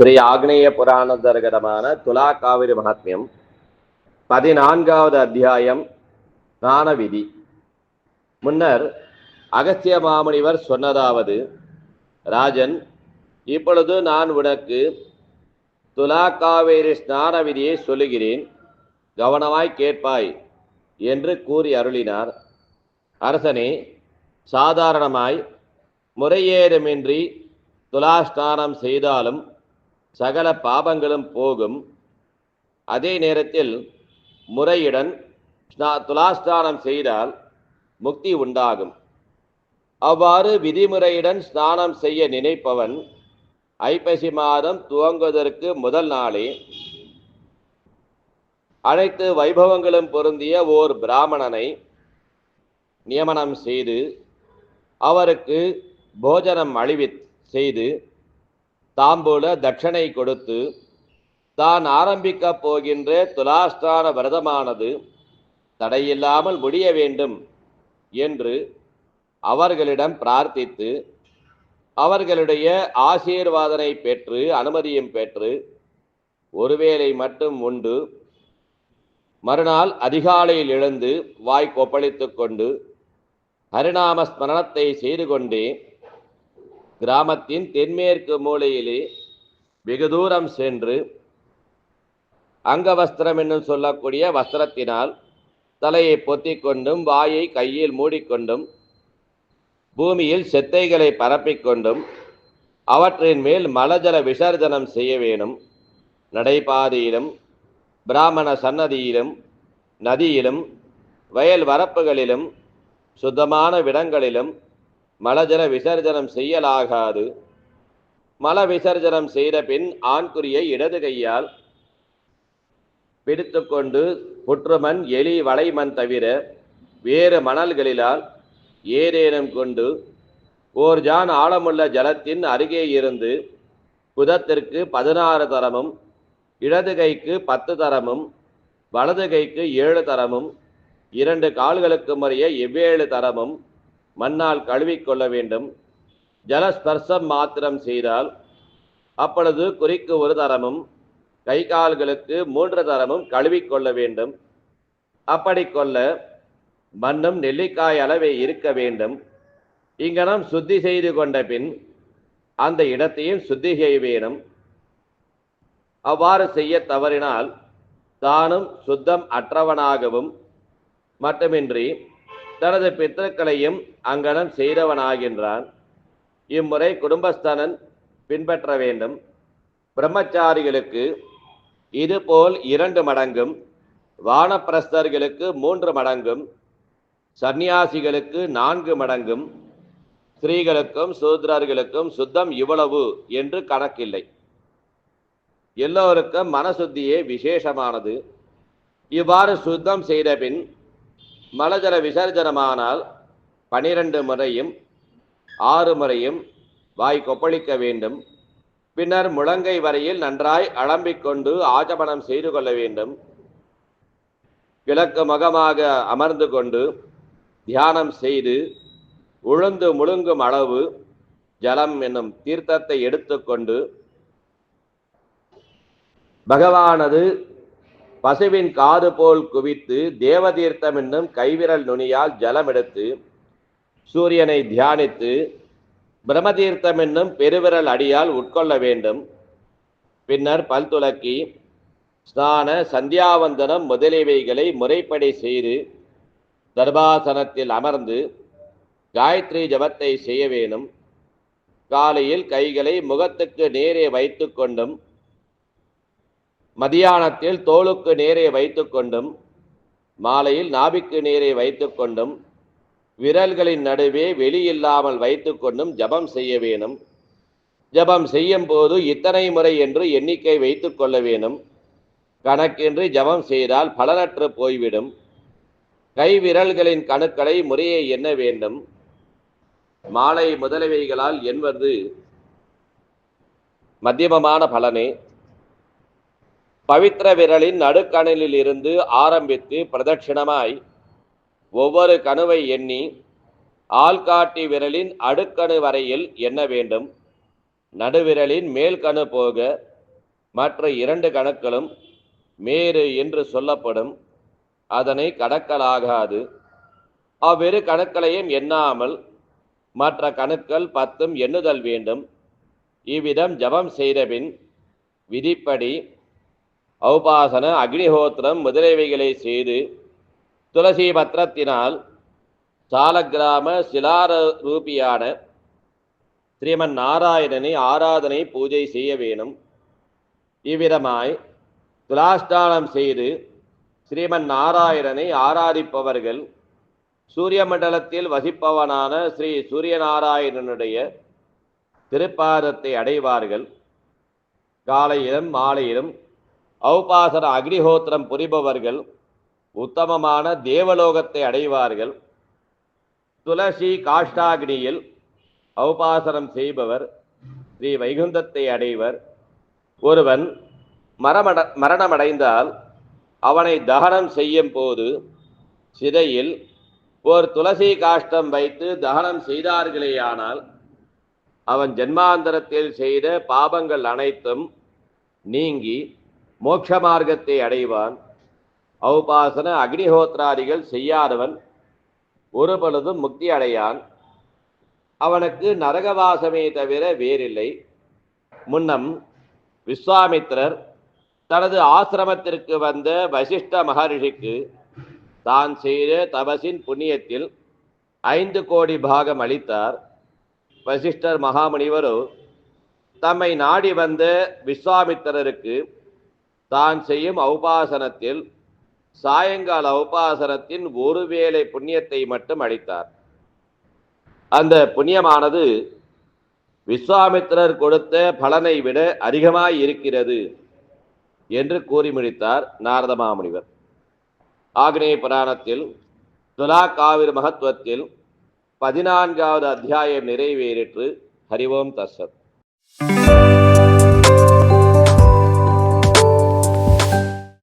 ஸ்ரீ ஆக்னேய புராணந்தர்கதமான துலா காவிரி மகாத்மியம் பதினான்காவது அத்தியாயம் ஸ்நான விதி முன்னர் அகஸ்திய மாமுனிவர் சொன்னதாவது ராஜன் இப்பொழுது நான் உனக்கு துலா காவேரி ஸ்நான விதியை சொல்லுகிறேன் கவனமாய் கேட்பாய் என்று கூறி அருளினார் அரசனே சாதாரணமாய் முறையேதுமின்றி துலாஸ்நானம் செய்தாலும் சகல பாபங்களும் போகும். அதே நேரத்தில் முறையுடன் ஸ்நா- செய்தால் முக்தி உண்டாகும். அவ்வாறு விதிமுறையுடன் ஸ்நானம் செய்ய நினைப்பவன் ஐப்பசி மாதம் துவங்குவதற்கு முதல் நாளே அனைத்து வைபவங்களும் பொருந்திய ஓர் பிராமணனை நியமனம் செய்து அவருக்கு போஜனம் அழிவி செய்து தாம்பூல தட்சணை கொடுத்து தான் ஆரம்பிக்கப் போகின்ற துலாஸ்தான விரதமானது தடையில்லாமல் முடிய வேண்டும் என்று அவர்களிடம் பிரார்த்தித்து அவர்களுடைய ஆசீர்வாதனை பெற்று அனுமதியும் பெற்று ஒருவேளை மட்டும் உண்டு. மறுநாள் அதிகாலையில் எழுந்து வாய் கொப்பளித்துக் கொண்டு ஹரிநாம ஸ்மரணத்தை செய்து கொண்டே கிராமத்தின் தென்மேற்கு மூலையிலே வெகு தூரம் சென்று அங்க வஸ்திரம் என்னும் சொல்லக்கூடிய வஸ்திரத்தினால் தலையை பொத்தி கொண்டும் வாயை கையில் மூடிக்கொண்டும் பூமியில் செத்தைகளை பரப்பிக்கொண்டும் அவற்றின் மேல் மலஜல விசர்ஜனம் செய்ய வேணும். நடைபாதையிலும் பிராமண சன்னதியிலும் நதியிலும் வயல் வரப்புகளிலும் சுத்தமான விடங்களிலும் மலஜல விசர்ஜனம் செய்யலாகாது. மல விசர்ஜனம் செய்த பின் ஆண்குறியை இடது கையால் பிடித்துக்கொண்டு புற்றுமண் எலி வளைமண் தவிர வேறு மணல்களிலால் ஏதேனும் கொண்டு ஓர் ஜான் ஆழமுள்ள ஜலத்தின் அருகே இருந்து புதத்திற்கு பதினாறு தரமும் இடது கைக்கு பத்து தரமும் வலது கைக்கு ஏழு தரமும் இரண்டு கால்களுக்கு முறைய எவ்வேழு தரமும் மண்ணால் கழுவிக்கொள்ள வேண்டும். ஜலஸ்பர்சம் மாத்திரம் செய்தால் அப்பொழுது குறிக்கு ஒரு தரமும் கை கால்களுக்கு மூன்று தரமும் கழுவிக்கொள்ள வேண்டும். அப்படி கொள்ள மண்ணும் நெல்லிக்காய் அளவே இருக்க வேண்டும். இங்கனம் சுத்தி செய்து கொண்ட பின் அந்த இடத்தையும் சுத்தி செய்ய வேணும். அவ்வாறு செய்ய தவறினால் தானும் சுத்தம் அற்றவனாகவும் மட்டுமின்றி தனது பித்தர்களையும் அங்கனம் செய்தவனாகின்றான். இம்முறை குடும்பஸ்தனன் பின்பற்ற வேண்டும். பிரம்மச்சாரிகளுக்கு இதுபோல் இரண்டு மடங்கும் வானப்பிரஸ்தர்களுக்கு மூன்று மடங்கும் சந்நியாசிகளுக்கு நான்கு மடங்கும் ஸ்திரீகளுக்கும் சூத்ரர்களுக்கும் சுத்தம் இவ்வளவு என்று கணக்கில்லை. எல்லோருக்கும் மனசுத்தியே விசேஷமானது. இவ்வாறு சுத்தம் செய்த பின் மலஜல விசர்ஜனமானால் பனிரெண்டு முறையும் ஆறு முறையும் வாய் கொப்பளிக்க வேண்டும். பின்னர் முழங்கை வரையில் நன்றாய் அலம்பிக் கொண்டு செய்து கொள்ள வேண்டும். கிழக்கு முகமாக அமர்ந்து கொண்டு தியானம் செய்து உழுந்து முழுங்கும் அளவு ஜலம் என்னும் தீர்த்தத்தை எடுத்துக்கொண்டு பகவானது பசுவின் காது போல் குவித்து தேவதீர்த்தம் என்னும் கைவிரல் நுனியால் ஜலம் எடுத்து சூரியனை தியானித்து பிரம்மதீர்த்தம் என்னும் பெருவிரல் அடியால் உட்கொள்ள வேண்டும். பின்னர் பல் துலக்கி ஸ்நான சந்தியாவந்தனம் முதலியவைகளை முறைப்படி செய்து தர்பாசனத்தில் அமர்ந்து காயத்ரி ஜபத்தை செய்ய வேணும் காலையில் கைகளை முகத்துக்கு நேரே வைத்து கொண்டும் மதியானத்தில் தோளுக்கு நேரே வைத்து கொண்டும் மாலையில் நாபிக்கு நேரே வைத்து கொண்டும் விரல்களின் நடுவே வெளியில்லாமல் வைத்து கொண்டும் ஜபம் செய்ய வேணும். ஜபம் செய்யும் போது இத்தனை முறை என்று எண்ணிக்கை வைத்து கொள்ள வேணும். கணக்கின்றி ஜபம் செய்தால் பலனற்று போய்விடும். கை விரல்களின் கணுக்களை முறையை எண்ண வேண்டும். மாலை முதலவைகளால் என்பது மத்தியமமான பலனே. பவித்திர விரலின் நடுக்கணலில் இருந்து ஆரம்பித்து பிரதட்சிணமாய் ஒவ்வொரு கணுவை எண்ணி ஆள்காட்டி விரலின் அடுக்கணு வரையில் எண்ண வேண்டும். நடுவிரலின் மேல் கணு போக மற்ற இரண்டு கணுக்களும் மேறு என்று சொல்லப்படும். அதனை கடக்கலாகாது. அவ்விரு கணுக்களையும் எண்ணாமல் மற்ற கணுக்கள் பத்தும் எண்ணுதல் வேண்டும். இவ்விதம் ஜபம் செய்தபின் விதிப்படி ஔபாசன அக்னிஹோத்திரம் முதலியவைகளை செய்து துளசி பத்திரத்தினால் சாலக்கிராம சிலார ரூபியான ஸ்ரீமன் நாராயணனை ஆராதனை பூஜை செய்ய வேணும். இவ்விதமாய் துலாஷ்டானம் செய்து ஸ்ரீமன் நாராயணனை ஆராதிப்பவர்கள் சூரிய மண்டலத்தில் வசிப்பவனான ஸ்ரீ சூரியநாராயணனுடைய திருப்பாதத்தை அடைவார்கள். காலையிலும் மாலையிலும் அவுபாசன அக்னிஹோத்திரம் புரிபவர்கள் உத்தமமான தேவலோகத்தை அடைவார்கள். துளசி காஷ்டாகினியில் அவுபாசனம் செய்பவர் ஸ்ரீ வைகுந்தத்தை அடைவர். ஒருவன் மரமட மரணமடைந்தால் அவனை தகனம் செய்யும் போது சிதையில் ஓர் துளசி காஷ்டம் வைத்து தகனம் செய்தார்களேயானால் அவன் ஜென்மாந்தரத்தில் செய்த பாபங்கள் அனைத்தும் நீங்கி மோட்ச மார்க்கத்தை அடைவான். அவுபாசன அக்னிஹோத்ராதிகள் செய்யாதவன் ஒரு பொழுதும் முக்தி அடையான். அவனுக்கு நரகவாசமே தவிர வேறில்லை. முன்னம் விஸ்வாமித்திரர் தனது ஆசிரமத்திற்கு வந்த வசிஷ்ட மகரிஷிக்கு தான் செய்த தபசின் புண்ணியத்தில் ஐந்து கோடி பாகம் அளித்தார். வசிஷ்டர் மகாமுனிவரோ தம்மை நாடி வந்த விஸ்வாமித்திரருக்கு தான் செய்யும் உபாசனத்தில் சாயங்கால உபாசனத்தின் ஒருவேளை புண்ணியத்தை மட்டும் அளித்தார். அந்த புண்ணியமானது விஸ்வாமித்திரர் கொடுத்த பலனை விட அதிகமாய் இருக்கிறது என்று கூறி முடித்தார் நாரத மாமுனிவர். ஆக்னேய புராணத்தில் துலா காவிரி மகத்துவத்தில் பதினான்காவது அத்தியாயம் நிறைவேறிற்று. ஹரிவோம் தஸ்ஸத்.